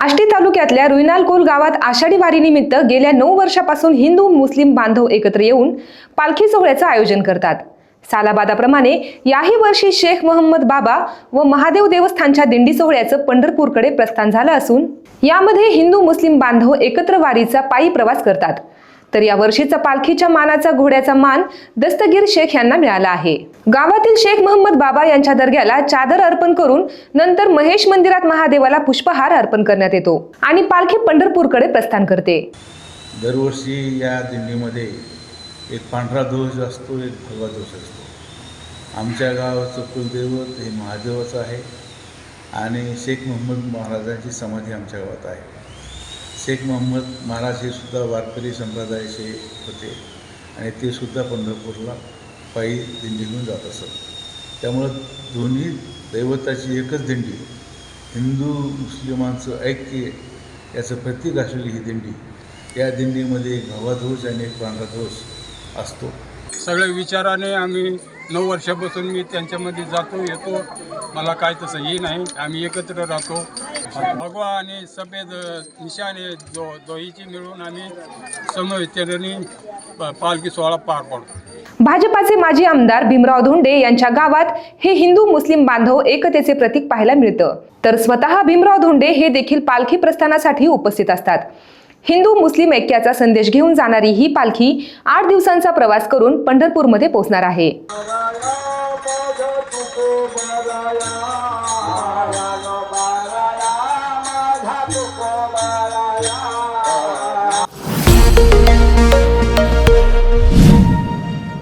आष्टी तालुक्यातल्या रुईनालकोल गावात आषाढी वारीनिमित्त गेल्या नऊ वर्षापासून हिंदू मुस्लिम बांधव एकत्र येऊन पालखी सोहळ्याचं आयोजन करतात. सालाबादाप्रमाणे याही वर्षी शेख मोहम्मद बाबा व महादेव देवस्थानच्या दिंडी सोहळ्याचं पंढरपूरकडे प्रस्थान झालं असून यामध्ये हिंदू मुस्लिम बांधव एकत्र वारीचा पायी प्रवास करतात. तर यावर्षीचा पालखीच्या मानाचा घोड्याचा मान दस्तगीर शेख यांना मिळाला आहे. गावातील शेख मोहम्मद बाबा यांच्या दर्ग्याला चादर अर्पण करून नंतर महेश मंदिरात महादेवाला पुष्पहार अर्पण करण्यात येतो आणि पालखी पंढरपूरकडे प्रस्थान करते. दरवर्षी या दिंडीमध्ये एक पांढरा ध्वज असतो एक भगवा ध्वज असतो. आमच्या गावाचं कुलदैवत हे महादेवाचं आहे आणि शेख मोहम्मद महाराजांची समाधी आमच्या गावात आहे. शेख मोहम्मद महाराज हे सुद्धा वारकरी संप्रदायाचे होते आणि ते सुद्धा पंढरपूरला पायी दिंडी घेऊन जात असत. त्यामुळं दोन्ही दैवताची एकच दिंडी हिंदू मुस्लिमांचं ऐक्य याचं प्रतीक असलेली ही दिंडी या दिंडीमध्ये एक भावाध्वज आणि एक पांढरा असतो. सगळ्या विचाराने आम्ही नऊ वर्षापासून मी त्यांच्यामध्ये जातो येतो. मला काय तसं हे नाही. आम्ही एकत्र राहतो. भगवा आणि सफेद निशाने दो दोहीची मिळून आम्ही समविचाराने प- पालखी सोहळा पार पाडतो. भाजपाचे माजी आमदार भीमराव धोंडे यांच्या गावात हे हिंदू मुस्लिम बांधव एकतेचे प्रतीक पाहायला मिळतं. तर स्वतः भीमराव धोंडे हे देखील पालखी प्रस्थानासाठी उपस्थित असतात. हिंदू मुस्लिम ऐक्याचा संदेश घेऊन जाणारी ही पालखी आठ दिवसांचा प्रवास करून पंढरपूरमध्ये पोहोचणार आहे